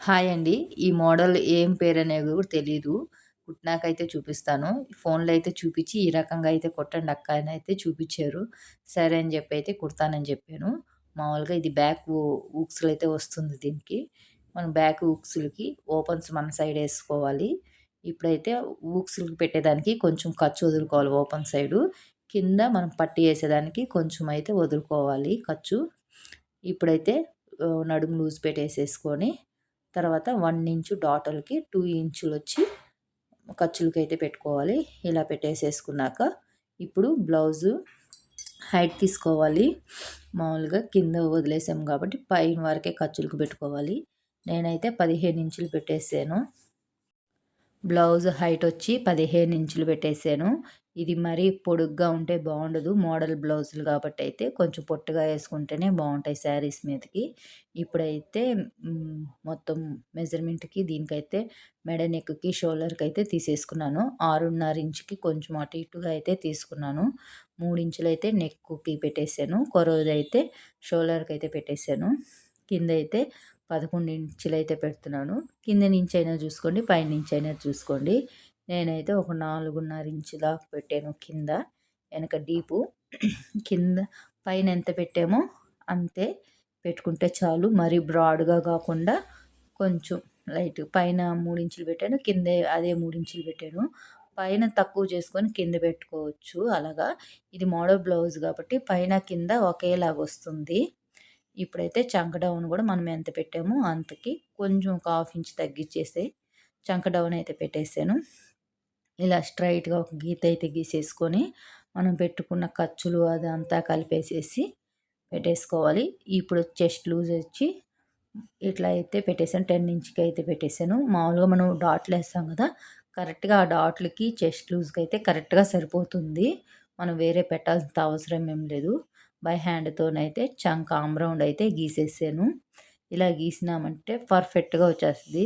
Hi అండి. ఈ model ఏం పేరు అనేది కూడా తెలీదు. కుట్టినాకైతే చూపిస్తాను. ఫోన్‌లో అయితే చూపించి ఈ రకంగా అయితే కొట్టండి అక్క అని అయితే చూపించారు సరే అని చెప్పి అయితే కుడతానని చెప్పాను. మామూలుగా ఇది బ్యాక్ ఉక్స్లు అయితే వస్తుంది దీనికి. మనం బ్యాక్ ఉక్స్లకి ఓపెన్స్ మన సైడ్ వేసుకోవాలి ఇప్పుడైతే హుక్స్‌లకి పెట్టేదానికి కొంచెం ఖర్చు వదులుకోవాలి ఓపెన్ సైడు. కింద మనం పట్టి వేసేదానికి కొంచెం అయితే వదులుకోవాలి ఖర్చు. ఇప్పుడైతే నడుము లూజ్ పెట్టేసేసుకొని తర్వాత వన్ ఇంచు డాటర్కి టూ ఇంచులు వచ్చి అయితే పెట్టుకోవాలి. ఇలా పెట్టేసేసుకున్నాక ఇప్పుడు బ్లౌజు హైట్ తీసుకోవాలి. మామూలుగా కింద వదిలేసాము కాబట్టి పైన వరకే ఖర్చులకు పెట్టుకోవాలి. నేనైతే పదిహేను ఇంచులు పెట్టేసాను. బ్లౌజ్ హైట్ వచ్చి పదిహేను ఇంచులు పెట్టేసాను ఇది మరీ పొడుగ్గా ఉంటే బాగుండదు. మోడల్ బ్లౌజులు కాబట్టి అయితే కొంచెం పొట్టుగా వేసుకుంటేనే బాగుంటాయి శారీస్ మీదకి. ఇప్పుడైతే మొత్తం మెజర్మెంట్కి దీనికైతే మెడ నెక్కి షోల్డర్కి అయితే తీసేసుకున్నాను. ఆరున్నర ఇంచుకి కొంచెం అటు ఇటుగా అయితే తీసుకున్నాను. మూడు ఇంచులు అయితే నెక్కి పెట్టేశాను. కొరవది అయితే షోల్డర్కి అయితే పెట్టేశాను. కింద అయితే పదకొండు ఇంచులు అయితే పెడుతున్నాను. కింద నుంచి అయినా చూసుకోండి పైన నుంచి అయినా చూసుకోండి. నేనైతే ఒక నాలుగున్నర ఇంచు దాకా పెట్టాను కింద వెనక డీపు. కింద పైన ఎంత పెట్టామో అంతే పెట్టుకుంటే చాలు. మరీ బ్రాడ్గా కాకుండా కొంచెం లైట్ పైన మూడు ఇంచులు పెట్టాను కింద అదే మూడు ఇంచులు పెట్టాను. పైన తక్కువ చేసుకొని కింద పెట్టుకోవచ్చు అలాగా. ఇది మోడల్ బ్లౌజ్ కాబట్టి పైన కింద ఒకేలాగా వస్తుంది. ఇప్పుడైతే చంక డౌన్ కూడా మనం ఎంత పెట్టామో అంతకి కొంచెం ఒక హాఫ్ ఇంచ్ తగ్గించేసి చంక డౌన్ అయితే పెట్టేసాను. ఇలా స్ట్రైట్గా ఒక గీత అయితే గీసేసుకొని మనం పెట్టుకున్న ఖర్చులు అదంతా కలిపేసేసి పెట్టేసుకోవాలి. ఇప్పుడు చెస్ట్ లూజ్ వచ్చి ఇట్లా అయితే పెట్టేసాను. టెన్ ఇంచ్కి అయితే పెట్టేశాను మామూలుగా మనం డాట్లు వేస్తాం కదా కరెక్ట్గా ఆ డాట్లకి చెస్ట్ లూజ్కి అయితే కరెక్ట్గా సరిపోతుంది. మనం వేరే పెట్టాల్సిన అవసరం ఏం లేదు. బై హ్యాండ్తోనైతే చంక్ ఆమ్ రౌండ్ అయితే గీసేసాను. ఇలా గీసినామంటే పర్ఫెక్ట్గా వచ్చేస్తుంది.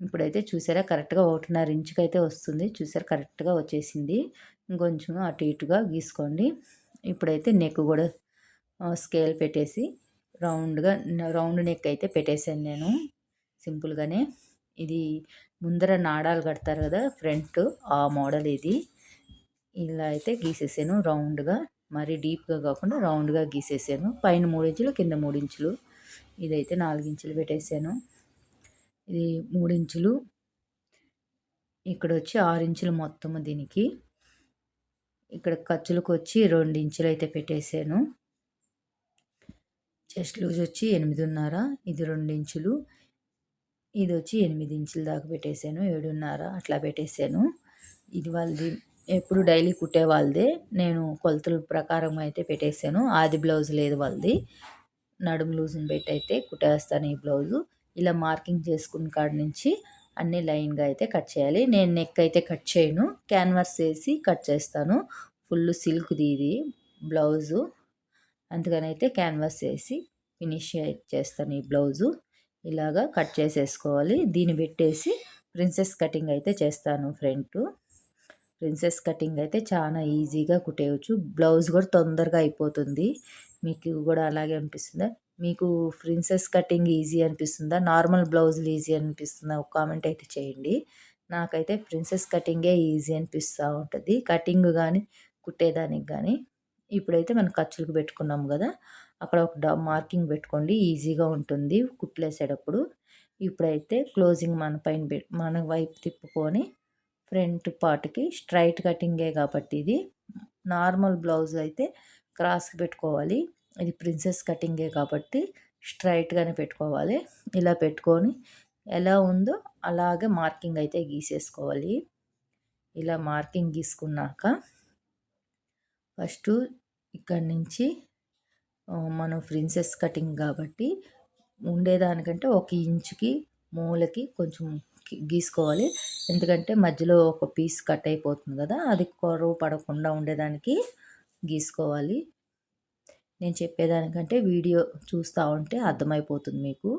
ఇప్పుడైతే చూసారా కరెక్ట్గా ఒకటిన్నర ఇంచుకి అయితే వస్తుంది. చూసారా కరెక్ట్గా వచ్చేసింది. ఇంకొంచెం అటు ఇటుగా గీసుకోండి. ఇప్పుడైతే నెక్ కూడా స్కేల్ పెట్టేసి రౌండ్గా రౌండ్ నెక్ అయితే పెట్టేశాను నేను. సింపుల్గానే. ఇది ముందర నాడాలు కడతారు కదా ఫ్రంట్ ఆ మోడల్ ఇది. ఇలా అయితే గీసేసాను రౌండ్గా. మరీ డీప్గా కాకుండా రౌండ్గా గీసేసాను. పైన మూడు ఇంచులు కింద మూడు ఇంచులు. ఇదైతే నాలుగించులు పెట్టేశాను ఇది మూడించులు ఇక్కడ వచ్చి ఆరించులు మొత్తము దీనికి. ఇక్కడ ఖర్చులకు వచ్చి రెండు ఇంచులు అయితే పెట్టేశాను చెస్ట్ లూజ్ వచ్చి ఎనిమిదిన్నర ఇది రెండు ఇంచులు. ఇది వచ్చి ఎనిమిది ఇంచుల దాకా పెట్టేశాను ఏడున్నర అట్లా పెట్టేశాను ఇది వాళ్ళది ఎప్పుడు డైలీ కుట్టే వాళ్ళదే. నేను కొలతల ప్రకారం అయితే పెట్టేశాను ఆది బ్లౌజ్ లేదు వాళ్ళది. నడుము లూజ్ని పెట్టి అయితే కుట్టేస్తాను ఈ బ్లౌజు. ఇలా మార్కింగ్ చేసుకున్న కాడ నుంచి అన్ని లైన్గా అయితే కట్ చేయాలి. నేను నెక్ అయితే కట్ చేయను. క్యాన్వాస్ వేసి కట్ చేస్తాను. ఫుల్ సిల్క్ది ఇది బ్లౌజు. అందుకని అయితే క్యాన్వాస్ వేసి ఫినిష్ చేస్తాను ఈ బ్లౌజు. ఇలాగా కట్ చేసేసుకోవాలి. దీన్ని పెట్టేసి ప్రిన్సెస్ కటింగ్ అయితే చేస్తాను ఫ్రంట్. ప్రిన్సెస్ కటింగ్ అయితే చాలా ఈజీగా కుట్టేయచ్చు. బ్లౌజ్ కూడా తొందరగా అయిపోతుంది. మీకు కూడా అలాగే అనిపిస్తుందా? మీకు ప్రిన్సెస్ కటింగ్ ఈజీ అనిపిస్తుందా? నార్మల్ బ్లౌజులు ఈజీ అనిపిస్తుందా? ఒక కామెంట్ అయితే చేయండి. నాకైతే ప్రిన్సెస్ కటింగే ఈజీ అనిపిస్తూ ఉంటుంది. కటింగ్ కానీ కుట్టేదానికి కానీ ఇప్పుడైతే మనం ఖర్చులకు పెట్టుకున్నాం కదా. అక్కడ ఒక మార్కింగ్ పెట్టుకోండి. ఈజీగా ఉంటుంది కుట్లేసేటప్పుడు ఇప్పుడైతే క్లోజింగ్ మన పైన మన వైపు తిప్పుకొని ఫ్రంట్ పార్ట్కి స్ట్రైట్ కటింగే కాబట్టి ఇది. నార్మల్ బ్లౌజ్ అయితే క్రాస్కి పెట్టుకోవాలి. ఇది ప్రిన్సెస్ కటింగే కాబట్టి స్ట్రైట్గానే పెట్టుకోవాలి. ఇలా పెట్టుకొని ఎలా ఉందో అలాగే మార్కింగ్ అయితే గీసేసుకోవాలి. ఇలా మార్కింగ్ గీసుకున్నాక ఫస్ట్ ఇక్కడి నుంచి మనం ప్రిన్సెస్ కటింగ్ కాబట్టి ఉండేదానికంటే ఒక ఇంచుకి మూలకి కొంచెం గీసుకోవాలి. ఎందుకంటే మధ్యలో ఒక పీస్ కట్ అయిపోతుంది కదా అది కొరవ పడకుండా ఉండేదానికి గీసుకోవాలి. నేను చెప్పేదానికంటే వీడియో చూస్తూ ఉంటే అర్థమైపోతుంది మీకు.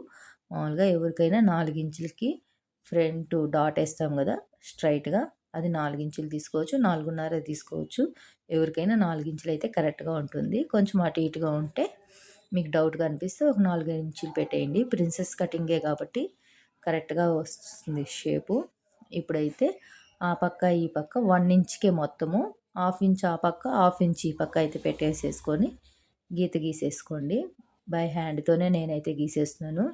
మామూలుగా ఎవరికైనా నాలుగించులకి ఫ్రంట్ డాట్ వేస్తాం కదా స్ట్రైట్గా అది నాలుగించులు తీసుకోవచ్చు నాలుగున్నర తీసుకోవచ్చు. ఎవరికైనా నాలుగించులు అయితే కరెక్ట్గా ఉంటుంది. కొంచెం అటు ఇటుగా ఉంటే మీకు డౌట్గా అనిపిస్తే ఒక నాలుగు ఇంచులు పెట్టేయండి. ప్రిన్సెస్ కటింగే కాబట్టి కరెక్ట్గా వస్తుంది షేపు. ఇప్పుడైతే ఆ పక్క ఈ పక్క వన్ ఇంచ్కే మొత్తము. హాఫ్ ఇంచ్ ఆ పక్క హాఫ్ ఇంచ్ ఈ పక్క అయితే పెట్టేసేసుకొని గీత గీసేసుకోండి. బై హ్యాండ్తోనే నేనైతే గీసేస్తున్నాను.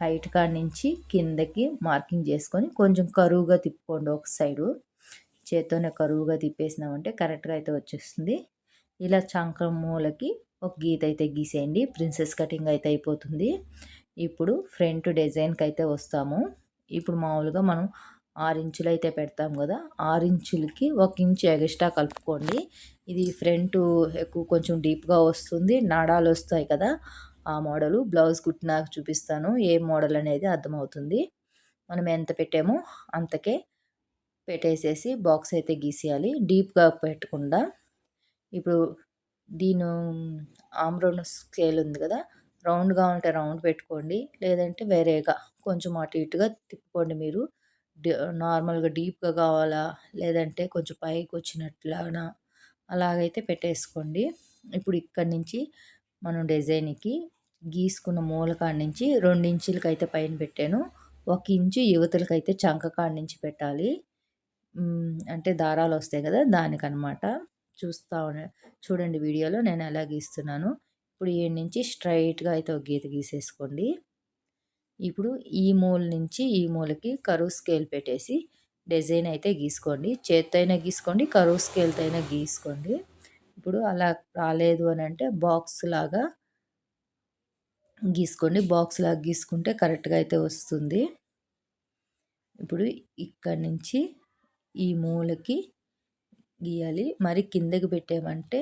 హైట్ కాడ నుంచి కిందకి మార్కింగ్ చేసుకొని కొంచెం కరువుగా తిప్పుకోండి ఒక సైడు. చేత్తోనే కరువుగా తిప్పేసినామంటే కరెక్ట్గా అయితే వచ్చేస్తుంది. ఇలా చంకం మూలకి ఒక గీత అయితే గీసేయండి. ప్రిన్సెస్ కటింగ్ అయితే అయిపోతుంది. ఇప్పుడు ఫ్రంట్ డిజైన్కి అయితే వస్తాము. ఇప్పుడు మామూలుగా మనం ఆరు ఇంచులు అయితే పెడతాం కదా ఆరు ఇంచులకి ఒక ఇంచు ఎగస్ట్రా కలుపుకోండి. ఇది ఫ్రంట్ ఎక్కువ కొంచెం డీప్గా వస్తుంది నాడాలు వస్తాయి కదా ఆ మోడలు. బ్లౌజ్ కుట్టి నాకు చూపిస్తాను ఏ మోడల్ అనేది అర్థమవుతుంది. మనం ఎంత పెట్టామో అంతకే పెట్టేసేసి బాక్స్ అయితే గీసేయాలి డీప్గా పెట్టకుండా. ఇప్పుడు దీని ఆమ్రోన్ స్కేల్ ఉంది కదా రౌండ్గా ఉంటే రౌండ్ పెట్టుకోండి. లేదంటే వేరేగా కొంచెం అటు ఇటుగా తిప్పుకోండి మీరు. నార్మల్గా డీప్గా కావాలా? లేదంటే కొంచెం పైకి వచ్చినట్లానా? అలాగైతే పెట్టేసుకోండి. ఇప్పుడు ఇక్కడి నుంచి మనం డిజైన్కి గీసుకున్న మూలకాడ నుంచి రెండు ఇంచులకి అయితే పైన పెట్టాను. ఒక ఇంచు యువతలకి అయితే చంక కాడ నుంచి పెట్టాలి. అంటే దారాలు వస్తాయి కదా దానికనమాట చూస్తా చూడండి వీడియోలో నేను ఎలా గీస్తున్నాను. ఇప్పుడు ఈ నుంచి స్ట్రైట్గా అయితే ఒక గీత గీసేసుకోండి. ఇప్పుడు ఈ మూల నుంచి ఈ మూలకి కరువు స్కేల్ పెట్టేసి డిజైన్ అయితే గీసుకోండి. చేత్తో అయినా గీసుకోండి కరువు స్కేల్తో అయినా గీసుకోండి. ఇప్పుడు అలా రాలేదు అని అంటే బాక్స్ లాగా గీసుకోండి. బాక్స్ లాగా గీసుకుంటే కరెక్ట్గా అయితే వస్తుంది. ఇప్పుడు ఇక్కడి నుంచి ఈ మూలకి గీయాలి. మరి కిందకి పెట్టామంటే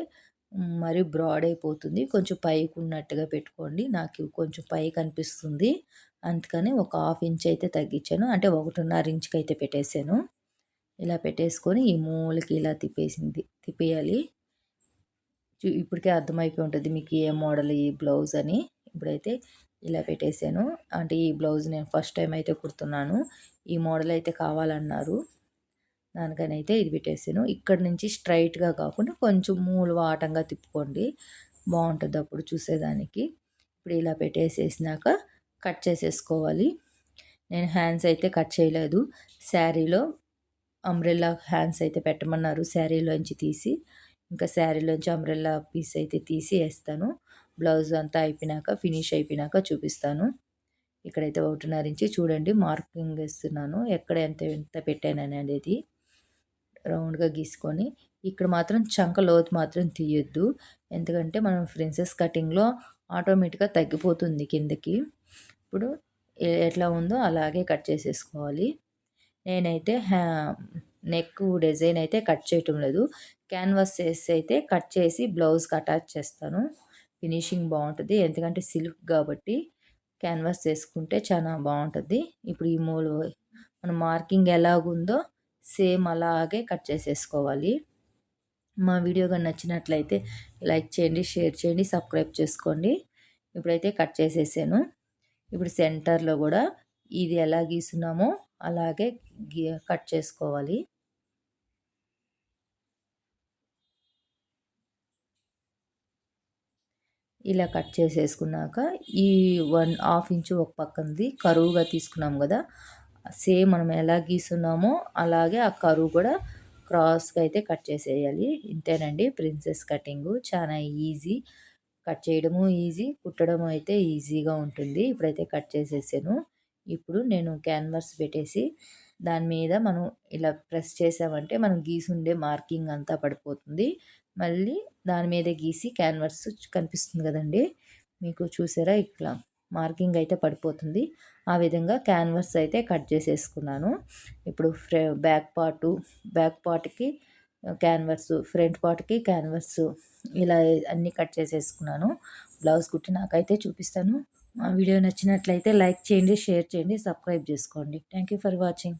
మరి బ్రాడ్ అయిపోతుంది. కొంచెం పైకి ఉన్నట్టుగా పెట్టుకోండి. నాకు కొంచెం పైకి అనిపిస్తుంది. అందుకని ఒక హాఫ్ ఇంచ్ అయితే తగ్గించాను. అంటే ఒకటిన్నర ఇంచ్కి అయితే పెట్టేశాను ఇలా పెట్టేసుకొని ఈ మూలకి ఇలా తిప్పేసింది తిప్పేయాలి. ఇప్పటికే అర్థమైపోయి ఉంటుంది మీకు ఏ మోడల్ ఈ బ్లౌజ్ అని. ఇప్పుడైతే ఇలా పెట్టేశాను అంటే ఈ బ్లౌజ్ నేను ఫస్ట్ టైం అయితే కుడుతున్నాను. ఈ మోడల్ అయితే కావాలన్నారు. దానికని అయితే ఇది పెట్టేసాను. ఇక్కడ నుంచి స్ట్రైట్గా కాకుండా కొంచెం మూలు వాటంగా తిప్పుకోండి. బాగుంటుంది అప్పుడు చూసేదానికి. ఇప్పుడు ఇలా పెట్టేసేసినాక కట్ చేసేసుకోవాలి. నేను హ్యాండ్స్ అయితే కట్ చేయలేదు. శారీలో అంబ్రెల్లా హ్యాండ్స్ అయితే పెట్టమన్నారు. శారీలోంచి తీసి ఇంకా శారీలోంచి అంబ్రెల్లా పీస్ అయితే తీసి వేస్తాను. బ్లౌజ్ అంతా అయిపోయినాక ఫినిష్ అయిపోయినాక చూపిస్తాను. ఇక్కడైతే ఒకటిన్నర ఇంచి చూడండి మార్కింగ్ వేస్తున్నాను. ఎక్కడ ఎంత ఎంత పెట్టాను అనేది రౌండ్గా గీసుకొని ఇక్కడ మాత్రం చంక లోతు మాత్రం తీయొద్దు. ఎందుకంటే మనం ఫ్రిన్సెస్ కటింగ్లో ఆటోమేటిక్గా తగ్గిపోతుంది కిందకి. ఇప్పుడు ఎట్లా ఉందో అలాగే కట్ చేసేసుకోవాలి. నేనైతే హ్యా నెక్ డిజైన్ అయితే కట్ చేయటం లేదు. క్యాన్వాస్ చేసి అయితే కట్ చేసి బ్లౌజ్కి అటాచ్ చేస్తాను. ఫినిషింగ్ బాగుంటుంది. ఎందుకంటే సిల్క్ కాబట్టి క్యాన్వాస్ చేసుకుంటే చాలా బాగుంటుంది. ఇప్పుడు ఈ మూలు మన మార్కింగ్ ఎలాగుందో సేమ్ అలాగే కట్ చేసేసుకోవాలి. మా వీడియో కానీ నచ్చినట్లయితే లైక్ చేయండి షేర్ చేయండి సబ్స్క్రైబ్ చేసుకోండి. ఇప్పుడైతే కట్ చేసేసాను. ఇప్పుడు సెంటర్లో కూడా ఇది ఎలా గీస్తున్నామో అలాగే కట్ చేసుకోవాలి. ఇలా కట్ చేసేసుకున్నాక ఈ వన్ హాఫ్ ఇంచు ఒక పక్కనది కరువుగా తీసుకున్నాం కదా సేమ్ మనం ఎలా గీస్తున్నామో అలాగే ఆ కరువు కూడా క్రాస్గా అయితే కట్ చేసేయాలి. ఇంతేనండి. ప్రిన్సెస్ కటింగు చాలా ఈజీ. కట్ చేయడము ఈజీ కుట్టడం అయితే ఈజీగా ఉంటుంది. ఇప్పుడైతే కట్ చేసేసాను. ఇప్పుడు నేను క్యాన్వాస్ పెట్టేసి దాని మీద మనం ఇలా ప్రెస్ చేసామంటే మనం గీసుండే మార్కింగ్ అంతా పడిపోతుంది. మళ్ళీ దాని మీద గీసి క్యాన్వాస్ కనిపిస్తుంది కదండి. మీకు చూసారా? ఇట్లా మార్కింగ్ అయితే పడిపోతుంది. ఆ విధంగా క్యాన్వర్స్ అయితే కట్ చేసేసుకున్నాను. ఇప్పుడు ఫ్రే బ్యాక్ పార్టు బ్యాక్ పార్ట్కి క్యాన్వర్స్ ఫ్రంట్ పార్ట్కి క్యాన్వర్స్ ఇలా అన్నీ కట్ చేసేసుకున్నాను. బ్లౌజ్ కుట్టి నాకైతే చూపిస్తాను. ఆ వీడియో నచ్చినట్లయితే లైక్ చేయండి షేర్ చేయండి సబ్స్క్రైబ్ చేసుకోండి. Thank you for watching.